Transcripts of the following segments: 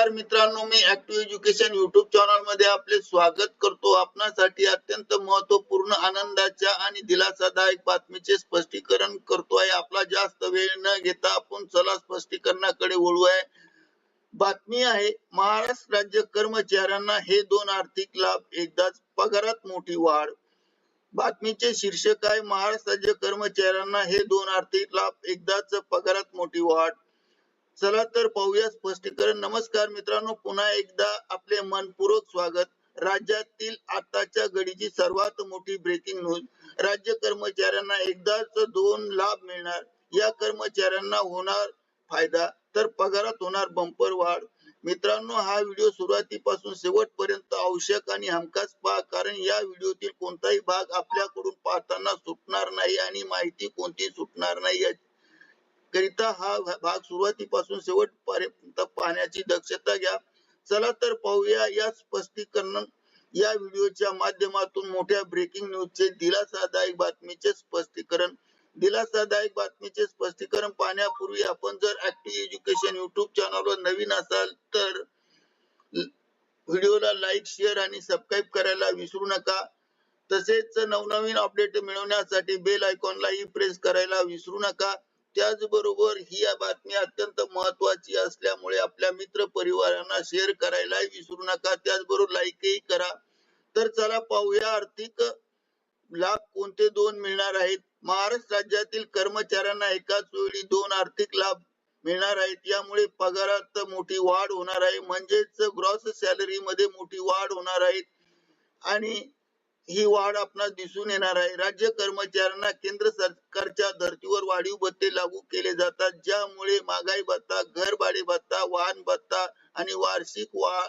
नमस्कार मित्रांनो मी ऍक्टिव्ह एज्युकेशन युट्यूब चॅनलमध्ये आपले स्वागत करतो. आपणासाठी अत्यंत महत्त्वपूर्ण आनंदाच्या आणि दिलासादायक बातमीचे स्पष्टीकरण करतो आहे. आपला जास्त वेळ न घेता आपण चला स्पष्टीकरणाकडे वळूया बातमी आहे महाराष्ट्र राज्य कर्मचाऱ्यांना हे दोन आर्थिक लाभ एकदाच पगारात मोठी वाढ. बातमीचे शीर्षक आहे महाराष्ट्र राज्य कर्मचाऱ्यांना हे दोन आर्थिक लाभ एकदाच पगारात मोठी वाढ. चला तर पाहूया स्पष्टीकरण. नमस्कार मित्रांनो पुन्हा एकदा आपले मनपूर्वक स्वागत. राज्यातील आताच्या घडीची सर्वात मोठी ब्रेकिंग न्यूज राज्य कर्मचाऱ्यांना एकदाच दोन लाभ मिळणार. या कर्मचाऱ्यांना होणार फायदा. तर पगारात होणार बंपर वाढ. मित्रांनो हा व्हिडिओ सुरुवातीपासून शेवटपर्यंत आवश्यक आणि हमखास पहा कारण या व्हिडिओतील कोणताही भाग आपल्याकडून पाहताना सुटणार नाही आणि माहिती कोणती सुटणार नाही या- करिता हा भाग सुरुवातीपासून शेवटपर्यंत पाहण्याची दक्षता घ्या. चला तर पाहूया या स्पष्टीकरण. या व्हिडिओच्या माध्यमातून मोठ्या ब्रेकिंग न्यूजचे दिलासादायक बातमीचे स्पष्टीकरण. दिलासादायक बातमीचे स्पष्टीकरण पाहण्यापूर्वी आपण जर ऍक्टिव्ह एज्युकेशन युट्यूब चॅनलवर नवीन असाल तर व्हिडिओला लाईक शेअर आणि सबस्क्राईब करायला विसरू नका. तसेच नवनवीन अपडेट मिळवण्यासाठी बेल आयकॉनलाही प्रेस करायला विसरू नका. त्याचबरोबर ही या बातमी अत्यंत महत्वाची असल्यामुळे आपल्या मित्र परिवारांना शेअर करायला विसरू नका. त्याचबरोबर लाईकही करा. तर चला पाहूया आर्थिक लाभ कोणते दोन मिळणार आहेत. महाराष्ट्र राज्यातील कर्मचाऱ्यांना एकाच वेळी दोन आर्थिक लाभ मिळणार आहेत. यामुळे पगारात मोठी वाढ होणार आहे. म्हणजेच ग्रॉस सॅलरी मध्ये मोठी वाढ होणार आहे. आणि ही वाढ आपणास दिसून येणार आहे. राज्य कर्मचाऱ्यांना केंद्र सरकारच्या धर्तीवर वाढीव भत्ते लागू केले जातात ज्यामुळे महागाई भत्ता घर भाडे भत्ता वाहन भत्ता आणि वार्षिक वा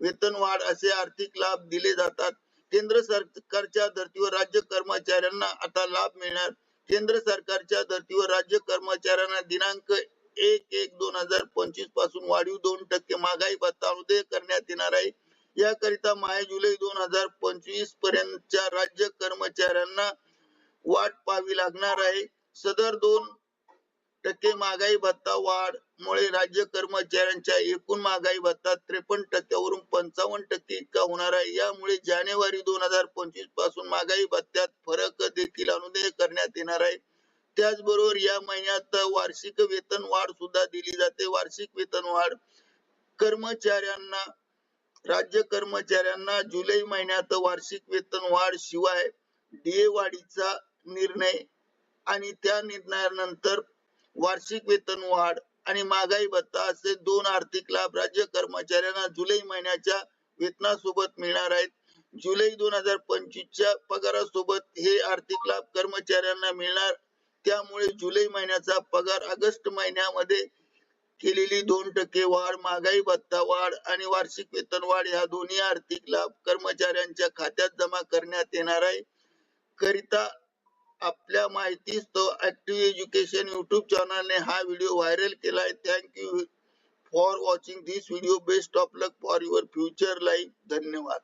वेतन वाढ असे आर्थिक लाभ दिले जातात. केंद्र सरकारच्या धर्तीवर राज्य कर्मचाऱ्यांना आता लाभ मिळणार. केंद्र सरकारच्या धर्तीवर राज्य कर्मचाऱ्यांना दिनांक एक एक दोन हजार पंचवीसपासून वाढीव दोन टक्के महागाई भत्ता उदय करण्यात येणार आहे. याकरिता माय जुलै दोन हजार पंचवीस पर्यंतच्या राज्य कर्मचाऱ्यांना वाट पाहावी लागणार आहे. सदर दोन टक्के महागाई भत्ता वाढ मुळे राज्य कर्मचाऱ्यांच्या एकूण महागाई भत्ता त्रेपन्न टक्क्यावरून पंचावन्न टक्के इतका होणार आहे. यामुळे जानेवारी दोन हजार पंचवीसपासून महागाई भत्त्यात फरक देखील अनुदय करण्यात येणार आहे. त्याचबरोबर या महिन्यात वार्षिक वेतन वाढ सुद्धा दिली जाते. वार्षिक वेतन वाढ कर्मचाऱ्यांना राज्य कर्मचाऱ्यांना जुलै महिन्यात वार्षिक वेतन वाढ शिवाय डीए वाढीचा निर्णय आणि त्या निर्णयानंतर वार्षिक वेतन वाढ आणि महागाई भत्ता असे दोन आर्थिक लाभ राज्य कर्मचाऱ्यांना जुलै महिन्याच्या वेतनासोबत मिळणार आहेत. जुलै दोन हजार पंचवीसच्या पगारासोबत हे आर्थिक लाभ कर्मचाऱ्यांना मिळणार. त्यामुळे जुलै महिन्याचा पगार ऑगस्ट महिन्यामध्ये केलेली दोन टक्के वाढ महागाई भत्ता वाढ आणि वार्षिक वेतन वाढ या दोन्ही आर्थिक लाभ कर्मचाऱ्यांच्या खात्यात जमा करण्यात येणार आहे. करिता आपल्या माहितीस तो ऍक्टिव्ह एज्युकेशन युट्यूब चॅनलने हा व्हिडिओ व्हायरल केला आहे thank you for watching this video best of luck for your future life धन्यवाद.